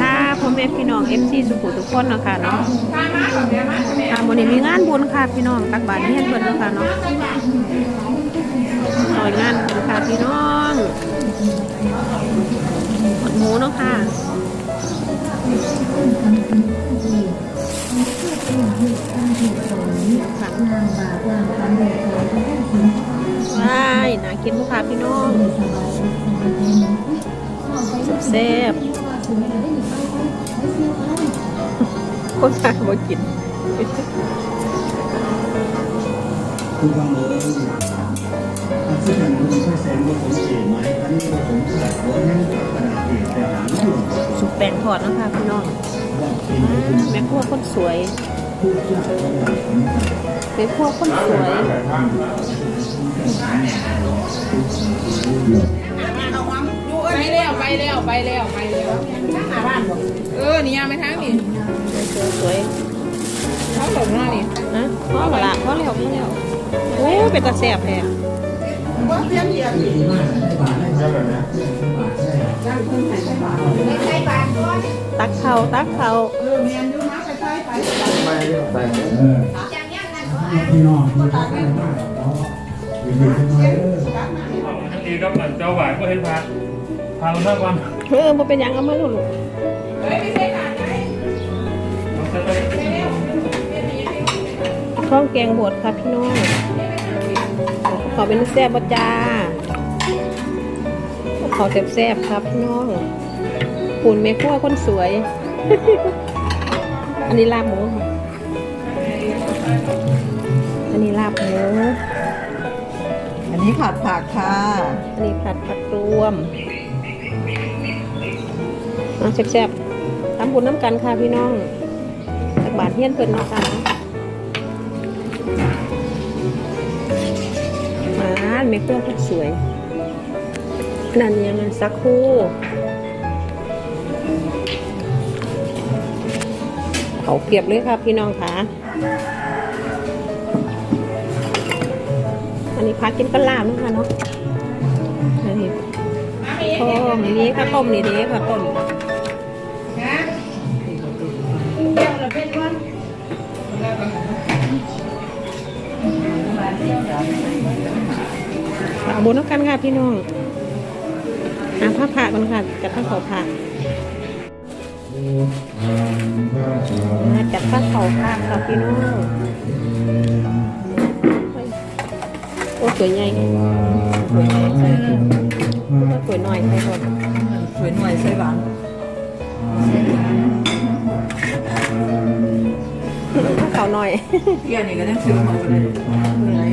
ค่ะพ่อแม่พี่น้อง FC สุขุทุกคนเนาะค่ะเนาะค่ะวันนี้มีงานบุญค่ะพี่น้องตักบาตรเฮียนเพิ่นเนาะค่ะเนาะซอยงานบุญค่ะพี่น้องหมดหมูเนาะค่ะว้า ยน่ากินมุค่ะพี่น้องแซ่บๆคนตาบ่กินคุณฟังเลยอันซึ่งอันนี้ช่วยแสงว่าผมเก๋ไหมอันนี้ว่าผมขาดหัวแห้งกระดาษเก๋แต่หางไม่หลงสุกแป้งทอดเนาะคะพี่น้องว่าเป็นอ่าแม่ครัวคนสวยผู้เจ้าของหลักผมแม่ครัวคนสวย ไปแล้วไปแล้วไปแล้วไปแล้วทั้งหน้าบ้านบอกเออนี่ยังไม่ทั้งนี่สวยเขาหลงหน้านี่ๆนะพ่อละพ่อแล้วพ่อแล้วโอ้เป็นตาแซ่บแท้ว่าเพี้ยนเดียวที่ดีมากได้บาทได้บาทได้บาทได้ไม่ใช่บ้านก่อนตักเขาตักเขาเออเมียนอยู่มาไปใช้ไปเออพี่น้อง ที่รักได้มากเพราะอยู่ดีขึ้นมาเออทั้งนี้ก็เหมือนเจ้าหวายก็เห็นพาพาเราเลิกวันเออบ่เป็นหยังเอามาลูกเฮ้ยไม่ใช่บ้านไหนเราจะไปข้องแกงบดค่ะพี่น้องขอเป็นแซ่บบ่จ้าขอแซ่บๆครับพี่น้องปุ่นแม่ครัวคนสวย อันนี้ลาบหมู อันนี้ลาบหมู นนี้ขาดผักค่ะ อันนี้ผัดผักรวมมาแซ่บๆทำบุญน้ำกันค่ะพี่น้องจากบาทเฮียนเพิ่นเนาะค่ะมาเมคเพื่อนสวยนั่นยังไงสักคู่เขาเก็บเลยค่ะพี่น้องค่ะ อันนี้พักกินกะลาบนะคะเนาะอันนี้ต้มนี้ค่ะต้มนี่เด้ค่ะต้มเดี๋ยวเราเป็นวันฝาบุญน้ำกันค่ะพี่น้องหาผ้าผ่ากันค่ะจัดผ้าขาวผ่าจัดผ้าขาวผ่าค่ะพี่น้อง โอ้สวยใหญ่สวยใหญ่ใส่สวยหน่อยใส่ก่อนสวยหน่วยใส่หวานผ้าเขาหน่อยเพี้ยนี่ก็ต้องซื้อมาเลยเหนื่อย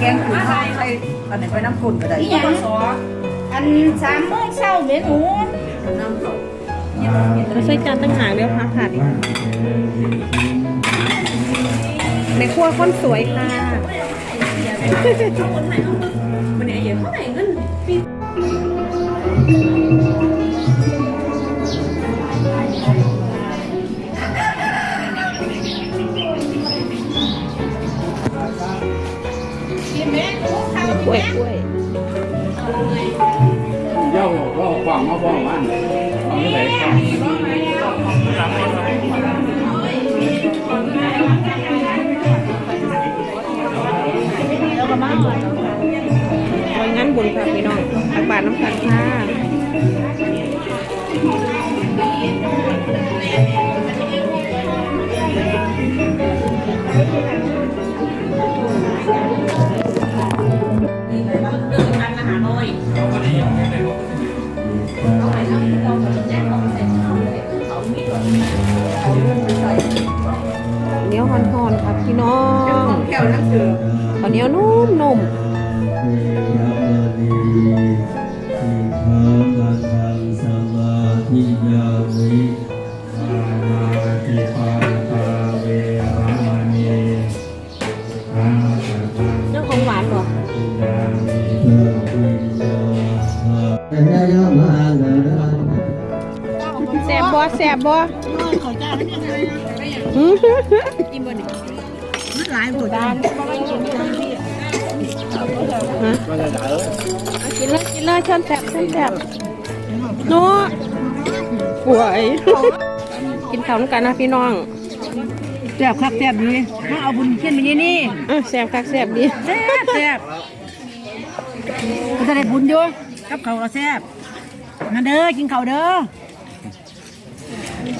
แกงขุนข้าวใส่อันไหนไปน้ำขุ่นก็ได้นี่ยังอันสามโมงเช้าเมนูน้ำ เขาไม่ใช่จานตั้งหากเดี๋ยวพักขาดอีกในครัวคนสวยค่ะวันนี้เยอะเท่าไหร่เงิน ก็ฟังมาบ้องมันไม่ได้แล้วก็มาซอยงานบุญค่ะพี่น้องตักบาตรน้ำกันค่ะเห วน้ำเสือข้าวเหนียวนุ่มนุ่มๆเรื่องของหวานก่อนแสบบ่แสบบ่เขาจ้าไม่ยังไงหือกินบนนี่ หลายหัวดานกินเลยกินเลยเชิญแสบเชิญแสบโน้ป่วย กินข้าวด้วยกันนะพี่น้องแซบครับแซบดีถ้าเอาบุญเขียนนี่นี่แสบคักแสบดีแซบแซบก็จะได้บุญอยู่กับเขาวก็แซบนั่นเด้อกินเขาเด้อ